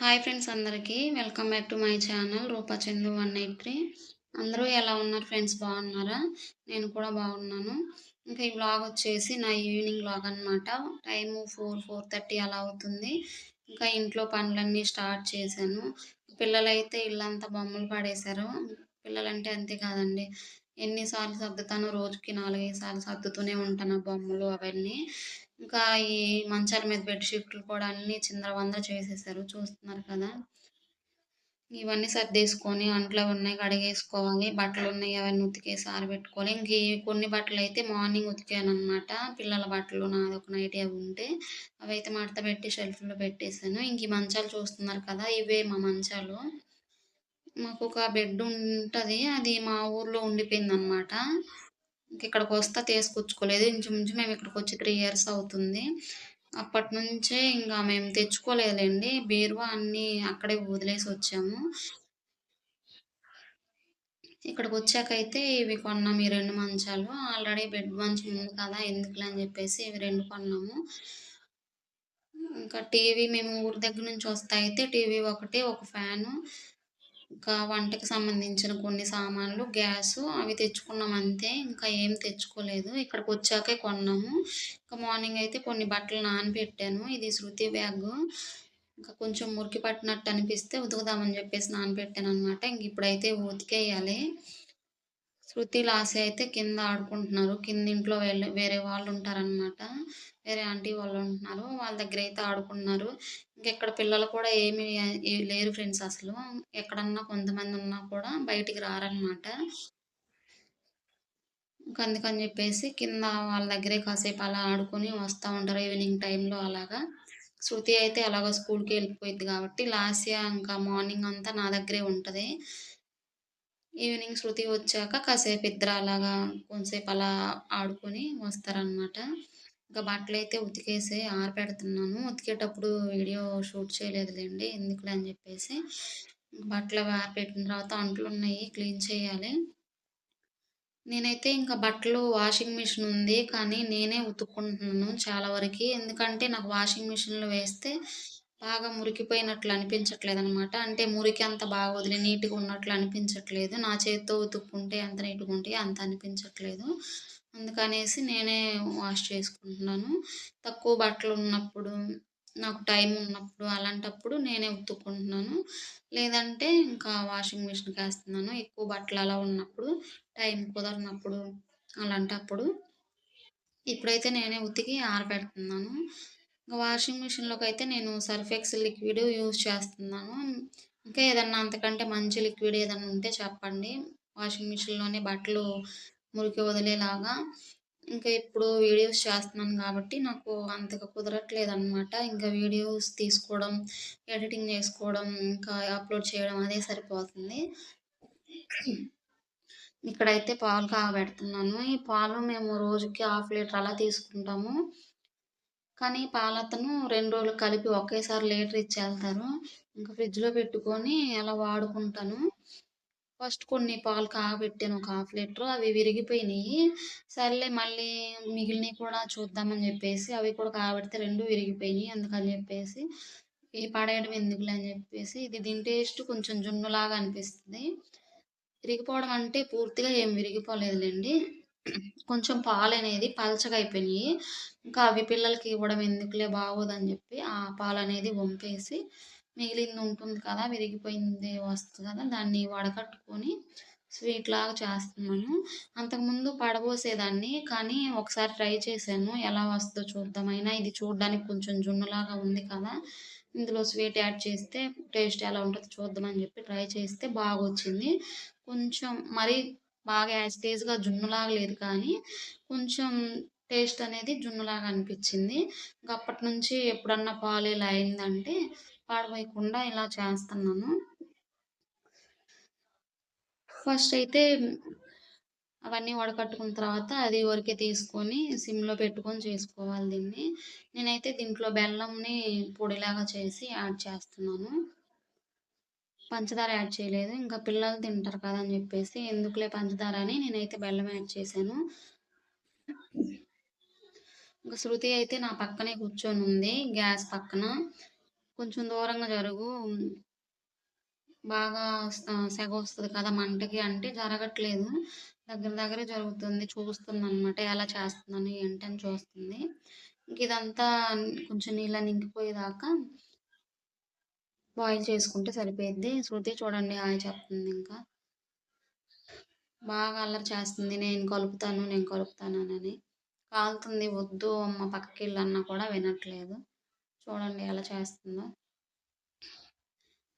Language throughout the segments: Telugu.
హాయ్ ఫ్రెండ్స్ అందరికీ. Welcome back to my channel Roopa Chandu one eight three. అందరూ ఎలా ఉన్నారు ఫ్రెండ్స్? బాగున్నారా? నేను కూడా బాగున్నాను. ఇంకా ఈ వ్లాగ్ వచ్చేసి నా ఈవినింగ్ బ్లాగ్ అనమాట టైము ఫోర్ ఫోర్ థర్టీ అలా అవుతుంది. ఇంకా ఇంట్లో పనులన్నీ స్టార్ట్ చేశాను. పిల్లలైతే ఇల్లంతా బొమ్మలు పడేశారు. పిల్లలంటే అంతే కాదండి. ఎన్నిసార్లు సర్దుతానో రోజుకి నాలుగైదు సార్లు సర్దుతూనే ఉంటాను ఆ బొమ్మలు అవన్నీ. ఇంకా ఈ మంచాల మీద బెడ్షీట్లు కూడా అన్నీ చిందరవందర చేసేసారు. చూస్తున్నారు కదా? ఇవన్నీ సర్దేసుకొని అంట్లో ఉన్నాయి కడిగేసుకోవాలి. బట్టలు ఉన్నాయి అవన్నీ ఉతికేసి ఆరబెట్టుకోవాలి. ఇంక ఈ కొన్ని బట్టలు అయితే మార్నింగ్ ఉతికాను అనమాట పిల్లల బట్టలు నాది ఒక నైట్ అవి ఉంటే అవి అయితే మడత పెట్టి షెల్ఫ్లో పెట్టేశాను. ఇంక ఈ మంచాలు చూస్తున్నారు కదా? ఇవే మా మంచాలు. మాకు ఒక బెడ్ ఉంటుంది. అది మా ఊర్లో ఉండిపోయింది అనమాట ఇక్కడికి వస్తా తీసుకొచ్చుకోలేదు. ఇంచుమించు మేము ఇక్కడికి వచ్చి త్రీ ఇయర్స్ అవుతుంది. అప్పటి నుంచే ఇంకా మేము తెచ్చుకోలేదండి. బీరువా అన్నీ అక్కడే వదిలేసి వచ్చాము. ఇక్కడికి వచ్చాకైతే ఇవి కొన్నాము ఈ రెండు మంచాలు. ఆల్రెడీ బెడ్ మంచం ఉంది కదా ఎందుకులే అని చెప్పేసి ఇవి రెండు కొన్నాము. ఇంకా టీవీ మేము ఊరి దగ్గర నుంచి వస్తే అయితే టీవీ ఒకటి ఒక ఫ్యాను ఇంకా వంటకి సంబంధించిన కొన్ని సామాన్లు గ్యాసు అవి తెచ్చుకున్నాం అంతే. ఇంకా ఏం తెచ్చుకోలేదు. ఇక్కడికి వచ్చాకే కొన్నాము. ఇంకా మార్నింగ్ అయితే కొన్ని బట్టలు నానబెట్టాను. ఇది శృతి బ్యాగ్. ఇంకా కొంచెం మురికి పట్టినట్టు అనిపిస్తే ఉతుకుదామని చెప్పేసి నానబెట్టాను అనమాట ఇంక ఇప్పుడైతే ఉతికేయాలి. శృతి లాసి అయితే కింద ఆడుకుంటున్నారు. కింద ఇంట్లో వెళ్ళి వేరే వాళ్ళు ఉంటారనమాట వేరే ఆంటీ వాళ్ళు ఉంటున్నారు వాళ్ళ దగ్గర అయితే ఆడుకుంటున్నారు. ఇంకెక్కడ పిల్లలు కూడా ఏమి లేరు ఫ్రెండ్స్ అసలు. ఎక్కడన్నా కొంతమంది ఉన్నా కూడా బయటికి రారనమాట అందుకని చెప్పేసి కింద వాళ్ళ దగ్గరే కాసేపు అలా ఆడుకొని వస్తూ ఉంటారు ఈవినింగ్ టైంలో అలాగా. శృతి అయితే అలాగ స్కూల్కి వెళ్ళిపోయింది కాబట్టి లాస్యా ఇంకా మార్నింగ్ అంతా నా దగ్గరే ఉంటుంది. ఈవినింగ్ శృతి వచ్చాక కాసేపు ఇద్దరు అలాగా కొంతసేపు అలా ఆడుకొని వస్తారనమాట ఇంకా బట్టలు అయితే ఉతికేసి ఆరపెడుతున్నాను. ఉతికేటప్పుడు వీడియో షూట్ చేయలేదులేండి ఎందుకులే అని చెప్పేసి. బట్టలు ఆరపెట్టిన తర్వాత అంట్లు ఉన్నాయి క్లీన్ చేయాలి. నేనైతే ఇంకా బట్టలు వాషింగ్ మిషన్ ఉంది కానీ నేనే ఉతుక్కుంటున్నాను చాలా వరకు. ఎందుకంటే నాకు వాషింగ్ మిషన్లో వేస్తే బాగా మురికిపోయినట్లు అనిపించట్లేదు అనమాట అంటే మురికి అంత బాగా వదిలి నీట్గా ఉన్నట్లు అనిపించట్లేదు. నా చేతితో ఉతుక్కుంటే ఎంత నీట్గా ఉంటే అంత అనిపించట్లేదు. అందుకనేసి నేనే వాష్ చేసుకుంటున్నాను. తక్కువ బట్టలు ఉన్నప్పుడు నాకు టైం ఉన్నప్పుడు అలాంటప్పుడు నేనే ఉతుక్కుంటున్నాను. లేదంటే ఇంకా వాషింగ్ మిషన్కి వేస్తున్నాను ఎక్కువ బట్టలు అలా ఉన్నప్పుడు టైం కుదరనప్పుడు అలాంటప్పుడు ఇప్పుడైతే నేనే ఉతికి ఆరబెడుతున్నాను. ఇంకా వాషింగ్ మిషన్లోకి అయితే నేను సర్ఫెక్స్ లిక్విడ్ యూజ్ చేస్తున్నాను. ఇంకా ఏదన్నా అంతకంటే మంచి లిక్విడ్ ఏదన్నా ఉంటే చెప్పండి. వాషింగ్ మిషన్లోనే బట్టలు మురికి వదిలేలాగా. ఇంకా ఇప్పుడు వీడియోస్ చేస్తున్నాను కాబట్టి నాకు అంతగా కుదరట్లేదు అనమాట ఇంకా వీడియోస్ తీసుకోవడం ఎడిటింగ్ చేసుకోవడం ఇంకా అప్లోడ్ చేయడం అదే సరిపోతుంది. ఇక్కడైతే పాలు కాబెడుతున్నాను ఈ పాలు మేము రోజుకి హాఫ్ లీటర్ అలా తీసుకుంటాము. కానీ పాలతను రెండు రోజులు కలిపి ఒకేసారి లీటర్ ఇచ్చేళ్తారు ఇంకా ఫ్రిడ్జ్లో పెట్టుకొని అలా వాడుకుంటాను. ఫస్ట్ కొన్ని పాలు కాగబెట్టాను ఒక హాఫ్ లీటర్. అవి విరిగిపోయినాయి. సర్లే మళ్ళీ మిగిలినవి కూడా చూద్దామని చెప్పేసి అవి కూడా కాగబెడితే రెండు విరిగిపోయినాయి అందుకని చెప్పేసి ఇది పడేయడం ఎందుకులే అని చెప్పేసి ఇది దీని టేస్ట్ కొంచెం జున్నులాగా అనిపిస్తుంది. విరిగిపోవడం అంటే పూర్తిగా ఏం విరిగిపోలేదులేండి. కొంచెం పాలు అనేది పలచగా అయిపోయినాయి. ఇంకా అవి పిల్లలకి ఇవ్వడం ఎందుకులే బాగోదని చెప్పి ఆ పాలు అనేది వంపేసి మిగిలింది ఉంటుంది కదా విరిగిపోయింది వస్తుంది కదా దాన్ని వడకట్టుకొని స్వీట్ లాగా చేస్తున్నాను. అంతకుముందు పడబోసేదాన్ని కానీ ఒకసారి ట్రై చేశాను. ఎలా వస్తుందో చూద్దామైనా ఇది చూడడానికి కొంచెం జున్నులాగా ఉంది కదా ఇందులో స్వీట్ యాడ్ చేస్తే టేస్ట్ ఎలా ఉంటుందో చూద్దామని చెప్పి ట్రై చేస్తే బాగా వచ్చింది కొంచెం మరీ బాగా యాస్టేజ్గా జున్నులాగా లేదు కానీ కొంచెం టేస్ట్ అనేది జున్నులాగా అనిపించింది. ఇంకా అప్పటి నుంచి ఎప్పుడన్నా పాలు ఇలా అయిందంటే పాడవేయకుండా ఇలా చేస్తున్నాను. ఫస్ట్ అయితే అవన్నీ వడకట్టుకున్న తర్వాత అది వరకే తీసుకొని సిమ్లో పెట్టుకొని చేసుకోవాలి దీన్ని. నేనైతే దీంట్లో బెల్లంని పొడిలాగా చేసి యాడ్ చేస్తున్నాను. పంచదార యాడ్ చేయలేదు ఇంకా పిల్లలు తింటారు కదా అని చెప్పేసి ఎందుకులే పంచదార అని నేనైతే బెల్లం యాడ్ చేశాను ఇంకా శృతి అయితే నా పక్కనే కూర్చొని ఉంది గ్యాస్ పక్కన కొంచెం దూరంగా జరుగు బాగా సెగ వస్తుంది కదా మంటకి అంటే జరగట్లేదు. దగ్గర దగ్గరే జరుగుతుంది. చూస్తుంది అనమాట ఎలా చేస్తున్నాను ఏంటని చూస్తుంది. ఇంక ఇదంతా కొంచెం నీళ్ళ నింగిపోయేదాకా బాయిల్ చేసుకుంటే సరిపోయింది శృతి చూడండి హాయ్ చెప్తుందింకా. బాగా అల్లరి చేస్తుంది. నేను కలుపుతాను, నేను కలుపుతాననని. కాలుతుంది వద్దు అమ్మ అన్నా కూడా వినట్లేదు. చూడండి ఎలా చేస్తుందో.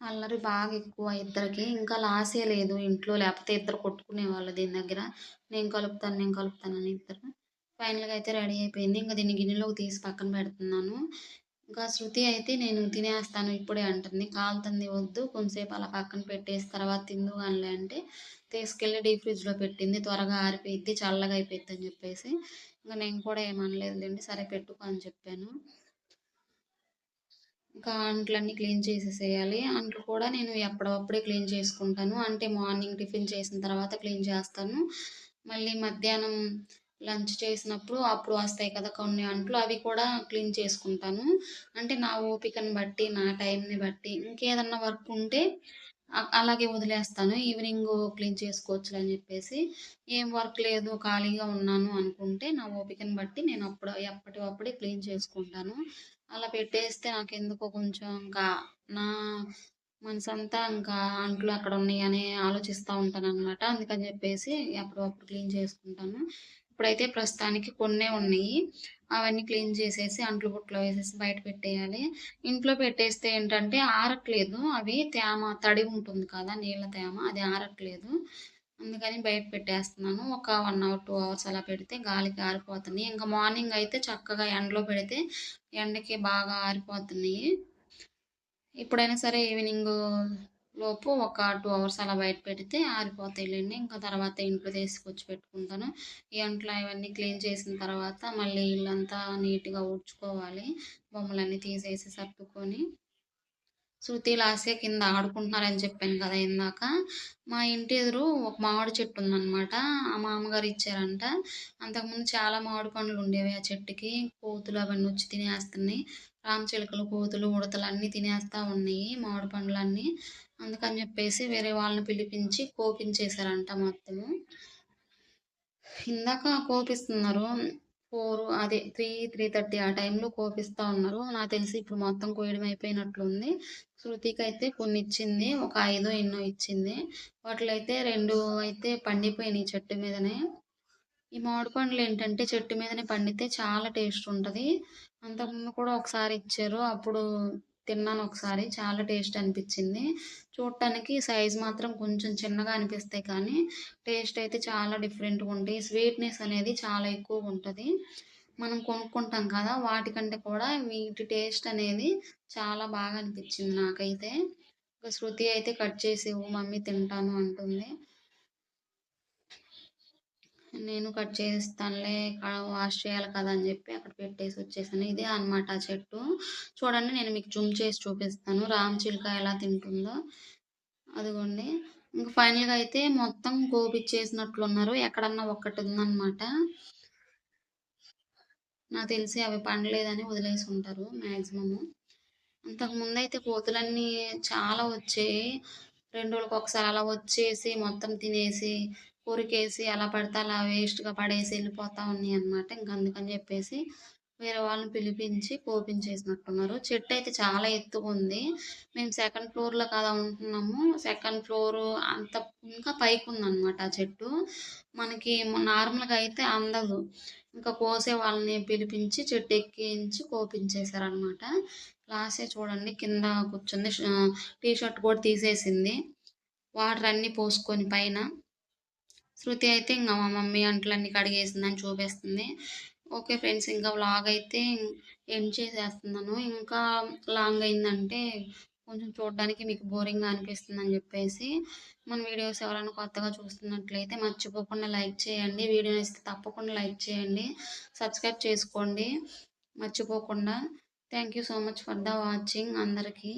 అల్లరి బాగా ఎక్కువ ఇద్దరికి. ఇంకా లాసే లేదు ఇంట్లో లేకపోతే ఇద్దరు కొట్టుకునేవాళ్ళు దీని దగ్గర. నేను కలుపుతాను, నేను కలుపుతానని ఇద్దరు. ఫైనల్‌గా అయితే రెడీ అయిపోయింది. ఇంకా దీన్ని గిన్నెలోకి తీసి పక్కన పెడుతున్నాను. ఇంకా శృతి అయితే నేను తినేస్తాను ఇప్పుడే అంటుంది. కాలుతుంది వద్దు కొంతసేపు అలా పక్కన పెట్టేసి తర్వాత తిందువుగానిలే అంటే తీసుకెళ్ళి డీప్ ఫ్రిడ్జ్‌లో పెట్టింది. త్వరగా ఆరిపోయిద్ది, చల్లగా అయిపోయిద్దని చెప్పేసి. ఇంకా నేను కూడా ఏమనలేదులెండి. సరే పెట్టుకో అని చెప్పాను. ఇంకా అంట్లన్నీ క్లీన్ చేసేసేయాలి. అంట్లు కూడా నేను ఎప్పుడప్పుడే క్లీన్ చేసుకుంటాను. అంటే మార్నింగ్ టిఫిన్ చేసిన తర్వాత క్లీన్ చేస్తాను. మళ్ళీ మధ్యాహ్నం లంచ్ చేసినప్పుడు అప్పుడు వస్తాయి కదా కొన్ని అంట్లు అవి కూడా క్లీన్ చేసుకుంటాను. అంటే నా ఓపికని బట్టి, నా టైంని బట్టి ఇంకేదన్నా వర్క్ ఉంటే అలాగే వదిలేస్తాను. ఈవినింగ్ క్లీన్ చేసుకోవచ్చు అని చెప్పేసి. ఏం వర్క్ లేదు ఖాళీగా ఉన్నాను అనుకుంటే నా ఓపికని బట్టి నేను అప్పుడు ఎప్పటివప్పుడే క్లీన్ చేసుకుంటాను. అలా పెట్టేస్తే నాకు ఎందుకో కొంచెం ఇంకా నా మనసంతా ఇంకా అంట్లు అక్కడ ఉన్నాయని ఉంటాను అనమాట అందుకని చెప్పేసి అప్పుడప్పుడు క్లీన్ చేసుకుంటాను. ఇప్పుడైతే ప్రస్తుతానికి కొన్నే ఉన్నాయి. అవన్నీ క్లీన్ చేసేసి అంట్లు బుట్టలో వేసేసి బయట పెట్టేయాలి. ఇంట్లో పెట్టేస్తే ఏంటంటే ఆరట్లేదు. అవి తేమ తడి ఉంటుంది కదా! నీళ్ళ తేమ అది ఆరట్లేదు. అందుకని బయట పెట్టేస్తున్నాను. ఒక వన్ అవర్, టూ అవర్స్ అలా పెడితే గాలికి ఆరిపోతున్నాయి. ఇంకా మార్నింగ్ అయితే చక్కగా ఎండలో పెడితే ఎండకి బాగా ఆరిపోతున్నాయి. ఎప్పుడైనా సరే ఈవినింగ్ లోపు ఒక టూ అవర్స్ అలా బయట పెడితే ఆరిపోతాయిలెండి. ఇంకా తర్వాత ఇంట్లో తీసుకొచ్చి పెట్టుకుంటాను. ఈ అంట్లో అవన్నీ క్లీన్ చేసిన తర్వాత మళ్ళీ ఇల్లంతా నీట్‌గా ఊడ్చుకోవాలి. బొమ్మలన్నీ తీసేసి సర్దుకొని శృతి, లాస్య కింద ఆడుకుంటున్నారని చెప్పాను కదా ఇందాక. మా ఇంటి ఎదురు ఒక మామిడి చెట్టు ఉందన్నమాట ఆ మామగారు ఇచ్చారంట. అంతకుముందు చాలా మామిడి పండ్లు ఉండేవి ఆ చెట్టుకి. కోతులు అవన్నీ వచ్చి తినేస్తున్నాయి. రామచిలుకలు, కోతులు, ఉడతలు అన్నీ తినేస్తా ఉన్నాయి మామిడి పండ్లన్నీ. అందుకని చెప్పేసి వేరే వాళ్ళని పిలిపించి కోపించేశారంట మొత్తము. ఇందాక కోపిస్తున్నారు. ఫోర్ అదే 3, 3:30 ఆ టైంలో కోపిస్తా ఉన్నారు. నాకు తెలిసి ఇప్పుడు మొత్తం కోయడం అయిపోయినట్లుంది. కొన్ని ఇచ్చింది ఒక ఐదో ఎన్నో ఇచ్చింది. వాటిలో అయితే రెండు అయితే పండిపోయినాయి చెట్టు మీదనే. ఈ మామిడి పండ్లు ఏంటంటే చెట్టు మీదనే పండితే చాలా టేస్ట్ ఉంటుంది అంతకుముందు కూడా ఒకసారి ఇచ్చారు. అప్పుడు తిన్నాను ఒకసారి. చాలా టేస్ట్ అనిపించింది చూడటానికి సైజ్ మాత్రం కొంచెం చిన్నగా అనిపిస్తాయి కానీ టేస్ట్ అయితే చాలా డిఫరెంట్‌గా ఉంటాయి. స్వీట్‌నెస్ అనేది చాలా ఎక్కువగుంటది. మనం కొనుక్కుంటాం కదా! వాటికంటే కూడా వీటి టేస్ట్ అనేది చాలా బాగా అనిపించింది నాకైతే. ఇంకా శృతి అయితే కట్ చేసి మమ్మీ తింటాను అంటుంది. నేను కట్ చేసిస్తానులే వాష్ చేయాలి కదా! అని చెప్పి అక్కడ పెట్టేసి వచ్చేసాను. ఇదే అనమాట ఆ చెట్టు. చూడండి నేను మీకు జూమ్ చేసి చూపిస్తాను. రామచిలుక ఎలా తింటుందో. అదిగోండి. ఇంకా ఫైనల్‌గా అయితే మొత్తం కోపిచ్చేసినట్లున్నారు. ఎక్కడన్నా ఒక్కటి ఉందన్నమాట నాకు తెలిసి అవి పండలేదని వదిలేసి ఉంటారు మ్యాక్సిమము అంతకుముందు అయితే కోతులన్నీ చాలా వచ్చాయి రెండు రోజులకు ఒకసారి అలా వచ్చేసి మొత్తం తినేసి, కొరికేసి అలా పడితే అలా వేస్ట్‌గా పడేసి వెళ్ళిపోతూ ఉన్నాయి అనమాట ఇంక అందుకని చెప్పేసి వేరే వాళ్ళని పిలిపించి కోపించేసినట్టున్నారు. చెట్టయితే చాలా ఎత్తుగా ఉంది మేము సెకండ్ ఫ్లోర్‌లో కదా ఉంటున్నాము. సెకండ్ ఫ్లోర్ అంత ఇంకా పైకి ఉందన్నమాట ఆ చెట్టు. మనకి నార్మల్‌గా అయితే అందదు. ఇంకా కోసే వాళ్ళని పిలిపించి చెట్టు ఎక్కించి కోపించేశారనమాట లాస్య చూడండి కింద కూర్చుంది. టీ షర్ట్ కూడా తీసేసింది. వాటర్ అన్నీ పోసుకొని పైన. శృతి అయితే ఇంకా మా మమ్మీ అంట్లన్నీ కడిగేసిందని చూపిస్తుంది. ఓకే ఫ్రెండ్స్ ఇంకా వ్లాగ్ అయితే ఎండ్ చేసేస్తున్నాను. ఇంకా లాంగ్ అయిందంటే కొంచెం చూడడానికి మీకు బోరింగ్‌గా అనిపిస్తుందని చెప్పేసి మన వీడియోస్ ఎవరైనా కొత్తగా చూస్తున్నట్లయితే మర్చిపోకుండా లైక్ చేయండి. వీడియో ఇస్తే తప్పకుండా లైక్ చేయండి. సబ్స్క్రైబ్ చేసుకోండి మర్చిపోకుండా. Thank you so much for the watching అందరికీ.